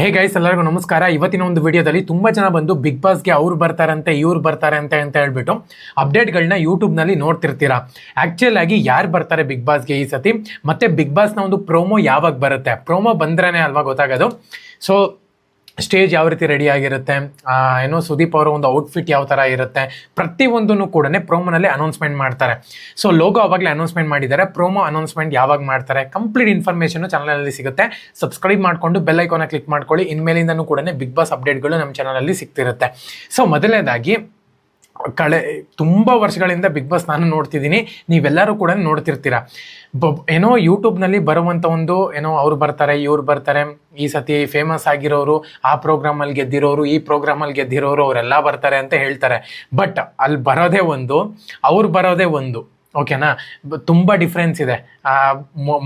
Hey guys ಎಲ್ಲರಿಗೂ ನಮಸ್ಕಾರ. ಇವತ್ತಿನ ಒಂದು ವಿಡಿಯೋದಲ್ಲಿ ತುಂಬ ಜನ ಬಂದು ಬಿಗ್ ಬಾಸ್ಗೆ ಅವ್ರು ಬರ್ತಾರಂತೆ, ಇವ್ರು ಬರ್ತಾರೆ ಅಂತ ಅಂತ ಹೇಳ್ಬಿಟ್ಟು ಅಪ್ಡೇಟ್ಗಳನ್ನ ಯೂಟ್ಯೂಬ್ನಲ್ಲಿ ನೋಡ್ತಿರ್ತೀರಾ. ಆ್ಯಕ್ಚುಲ್ ಆಗಿ ಯಾರು ಬರ್ತಾರೆ ಬಿಗ್ ಬಾಸ್ಗೆ ಈ ಸತಿ? ಮತ್ತೆ ಬಿಗ್ ಬಾಸ್ನ ಒಂದು ಪ್ರೋಮೋ ಯಾವಾಗ ಬರುತ್ತೆ? ಪ್ರೋಮೋ ಬಂದ್ರೇ ಅಲ್ವಾ ಗೊತ್ತಾಗೋದು? ಸೊ ಸ್ಟೇಜ್ ಯಾವ ರೀತಿ ರೆಡಿ ಆಗಿರುತ್ತೆ? ಏನೋ ಸುದೀಪ್ ಅವರ ಒಂದು ಔಟ್ಫಿಟ್ ಯಾವ ಥರ ಇರುತ್ತೆ? ಪ್ರತಿಯೊಂದನ್ನು ಕೂಡ ಪ್ರೋಮೋನಲ್ಲಿ ಅನೌನ್ಸ್ಮೆಂಟ್ ಮಾಡ್ತಾರೆ. ಸೊ ಲೋಗೋ ಅವಾಗಲೇ ಅನೌನ್ಸ್ಮೆಂಟ್ ಮಾಡಿದ್ದಾರೆ. ಪ್ರೋಮೋ ಅನೌನ್ಸ್ಮೆಂಟ್ ಯಾವಾಗ ಮಾಡ್ತಾರೆ? ಕಂಪ್ಲೀಟ್ ಇನ್ಫಾರ್ಮೇಷನ್ ಚಾನಲಲ್ಲಿ ಸಿಗುತ್ತೆ. ಸಬ್ಸ್ಕ್ರೈಬ್ ಮಾಡಿಕೊಂಡು ಬೆಲ್ ಐಕಾನ ಕ್ಲಿಕ್ ಮಾಡ್ಕೊಳ್ಳಿ. ಇನ್ಮೇಲಿಂದನೂ ಕೂಡ ಬಿಗ್ ಬಾಸ್ ಅಪ್ಡೇಟ್ಗಳು ನಮ್ಮ ಚಾನಲಲ್ಲಿ ಸಿಗ್ತಿರುತ್ತೆ. ಸೊ ಮೊದಲನೇದಾಗಿ ಕಳೆ, ತುಂಬ ವರ್ಷಗಳಿಂದ ಬಿಗ್ ಬಾಸ್ ನಾನು ನೋಡ್ತಿದ್ದೀನಿ. ನೀವೆಲ್ಲರೂ ಕೂಡ ನೋಡ್ತಿರ್ತೀರ. ಬ ಏನೋ ಯೂಟ್ಯೂಬ್ನಲ್ಲಿ ಬರುವಂಥ ಒಂದು, ಏನೋ ಅವ್ರು ಬರ್ತಾರೆ, ಇವ್ರು ಬರ್ತಾರೆ, ಈ ಸತಿ ಫೇಮಸ್ ಆಗಿರೋರು, ಆ ಪ್ರೋಗ್ರಾಮಲ್ಲಿ ಗೆದ್ದಿರೋರು, ಈ ಪ್ರೋಗ್ರಾಮಲ್ಲಿ ಗೆದ್ದಿರೋರು, ಅವರೆಲ್ಲ ಬರ್ತಾರೆ ಅಂತ ಹೇಳ್ತಾರೆ. ಬಟ್ ಅಲ್ಲಿ ಬರೋದೇ ಒಂದು, ಅವ್ರು ಬರೋದೇ ಒಂದು. ಓಕೆನಾ ತುಂಬ ಡಿಫ್ರೆನ್ಸ್ ಇದೆ.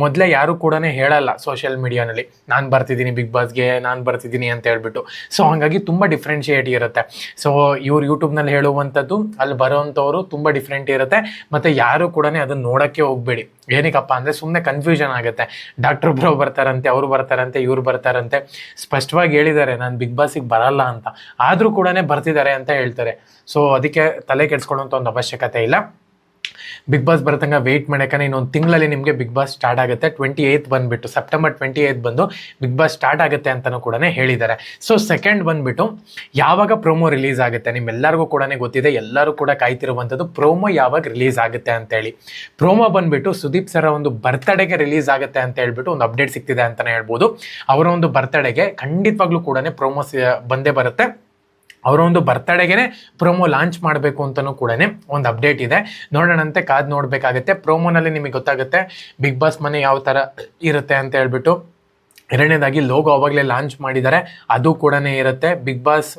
ಮೊದಲೇ ಯಾರು ಕೂಡ ಹೇಳಲ್ಲ ಸೋಷಿಯಲ್ ಮೀಡಿಯಾನಲ್ಲಿ ನಾನು ಬರ್ತಿದ್ದೀನಿ ಬಿಗ್ ಬಾಸ್ಗೆ ನಾನು ಬರ್ತಿದ್ದೀನಿ ಅಂತ ಹೇಳ್ಬಿಟ್ಟು. ಸೊ ಹಾಗಾಗಿ ತುಂಬ ಡಿಫ್ರೆನ್ಷಿಯೇಟ್ ಇರುತ್ತೆ. ಸೊ ಇವ್ರು ಯೂಟ್ಯೂಬ್ನಲ್ಲಿ ಹೇಳುವಂಥದ್ದು, ಅಲ್ಲಿ ಬರೋವಂಥವ್ರು ತುಂಬ ಡಿಫ್ರೆಂಟ್ ಇರುತ್ತೆ. ಮತ್ತು ಯಾರು ಕೂಡ ಅದನ್ನು ನೋಡೋಕ್ಕೆ ಹೋಗಬೇಡಿ. ಏನಕ್ಕಪ್ಪ ಅಂದರೆ ಸುಮ್ಮನೆ ಕನ್ಫ್ಯೂಷನ್ ಆಗುತ್ತೆ. ಡಾಕ್ಟರ್ ಬ್ರೋ ಬರ್ತಾರಂತೆ, ಅವ್ರು ಬರ್ತಾರಂತೆ, ಇವ್ರು ಬರ್ತಾರಂತೆ. ಸ್ಪಷ್ಟವಾಗಿ ಹೇಳಿದ್ದಾರೆ, ನಾನು ಬಿಗ್ ಬಾಸಿಗೆ ಬರಲ್ಲ ಅಂತ. ಆದರೂ ಕೂಡ ಬರ್ತಿದ್ದಾರೆ ಅಂತ ಹೇಳ್ತಾರೆ. ಸೊ ಅದಕ್ಕೆ ತಲೆ ಕೆಡಿಸ್ಕೊಳ್ಳೋಂಥ ಒಂದು ಅವಶ್ಯಕತೆ ಇಲ್ಲ. ಬಿಗ್ ಬಾಸ್ ಬರತಂಗ ವೆಯ್ಟ್ ಮಾಡೋಕೆ ಇನ್ನೊಂದು ತಿಂಗಳಲ್ಲಿ ನಿಮಗೆ ಬಿಗ್ ಬಾಸ್ ಸ್ಟಾರ್ಟ್ ಆಗುತ್ತೆ. ಟ್ವೆಂಟಿ ಏಯ್ತ್ ಬಂದುಬಿಟ್ಟು ಸೆಪ್ಟೆಂಬರ್ ಟ್ವೆಂಟಿ ಏಯ್ತ್ ಬಂದು ಬಿಗ್ ಬಾಸ್ ಸ್ಟಾರ್ಟ್ ಆಗುತ್ತೆ ಅಂತಲೂ ಕೂಡ ಹೇಳಿದ್ದಾರೆ ಸೊ ಸೆಕೆಂಡ್ ಬಂದುಬಿಟ್ಟು, ಯಾವಾಗ ಪ್ರೋಮೋ ರಿಲೀಸ್ ಆಗುತ್ತೆ ನಿಮ್ಮೆಲ್ಲರಿಗೂ ಕೂಡ ಗೊತ್ತಿದೆ. ಎಲ್ಲರೂ ಕೂಡ ಕಾಯ್ತಿರುವಂಥದ್ದು ಪ್ರೋಮೋ ಯಾವಾಗ ರಿಲೀಸ್ ಆಗುತ್ತೆ ಅಂತೇಳಿ. ಪ್ರೋಮೋ ಬಂದುಬಿಟ್ಟು, ಸುದೀಪ್ ಸರ ಒಂದು ಬರ್ತ್ಡೇಗೆ ರಿಲೀಸ್ ಆಗುತ್ತೆ ಅಂತ ಹೇಳ್ಬಿಟ್ಟು ಒಂದು ಅಪ್ಡೇಟ್ ಸಿಗ್ತಿದೆ ಅಂತಲೇ ಹೇಳ್ಬೋದು. ಅವರ ಒಂದು ಬರ್ತ್ಡೇಗೆ ಖಂಡಿತವಾಗ್ಲೂ ಕೂಡ ಪ್ರೋಮೋ ಬಂದೇ ಬರುತ್ತೆ. ಅವರ ಒಂದು ಬರ್ತಡೆಗೆ ಪ್ರೋಮೋ ಲಾಂಚ್ ಮಾಡಬೇಕು ಅಂತಲೂ ಕೂಡ ಒಂದು ಅಪ್ಡೇಟ್ ಇದೆ. ನೋಡೋಣಂತೆ ಕಾದು ನೋಡಬೇಕಾಗತ್ತೆ. ಪ್ರೋಮೋನಲ್ಲಿ ನಿಮಗೆ ಗೊತ್ತಾಗುತ್ತೆ ಬಿಗ್ ಬಾಸ್ ಮನೆ ಯಾವ ಥರ ಇರುತ್ತೆ ಅಂತ ಹೇಳ್ಬಿಟ್ಟು. ಎರಡನೇದಾಗಿ ಲೋಗೋ ಅವಾಗಲೇ ಲಾಂಚ್ ಮಾಡಿದ್ದಾರೆ. ಅದು ಕೂಡ ಇರುತ್ತೆ. ಬಿಗ್ ಬಾಸ್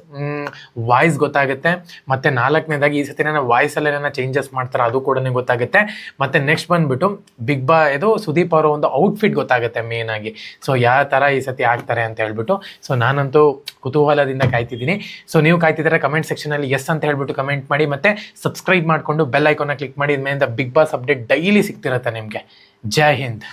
ವಾಯ್ಸ್ ಗೊತ್ತಾಗುತ್ತೆ. ಮತ್ತು ನಾಲ್ಕನೇದಾಗಿ ಈ ಸತಿ ನನ್ನ ವಾಯ್ಸಲ್ಲಿ ಏನೋ ಚೇಂಜಸ್ ಮಾಡ್ತಾರೆ ಅದು ಕೂಡ ಗೊತ್ತಾಗುತ್ತೆ. ಮತ್ತು ನೆಕ್ಸ್ಟ್ ಬಂದುಬಿಟ್ಟು ಬಿಗ್ ಬಾ ಇದು ಸುದೀಪ್ ಅವರ ಒಂದು ಔಟ್ಫಿಟ್ ಗೊತ್ತಾಗುತ್ತೆ ಮೇನ್ ಆಗಿ. ಸೊ ಯಾವ ಥರ ಈ ಸತಿ ಆಗ್ತಾರೆ ಅಂತ ಹೇಳ್ಬಿಟ್ಟು. ಸೊ ನಾನಂತೂ ಕುತೂಹಲದಿಂದ ಕಾಯ್ತಿದ್ದೀನಿ. ಸೊ ನೀವು ಕಾಯ್ತಿದ್ದಾರೆ ಕಮೆಂಟ್ ಸೆಕ್ಷನಲ್ಲಿ ಎಸ್ ಅಂತ ಹೇಳ್ಬಿಟ್ಟು ಕಮೆಂಟ್ ಮಾಡಿ. ಮತ್ತು ಸಬ್ಸ್ಕ್ರೈಬ್ ಮಾಡಿಕೊಂಡು ಬೆಲ್ ಐಕಾನ ಕ್ಲಿಕ್ ಮಾಡಿ. ಇದ್ಮೇಲಿಂದ ಬಿಗ್ ಬಾಸ್ ಅಪ್ಡೇಟ್ ಡೈಲಿ ಸಿಗ್ತಿರುತ್ತೆ ನಿಮಗೆ. ಜೈ ಹಿಂದ್.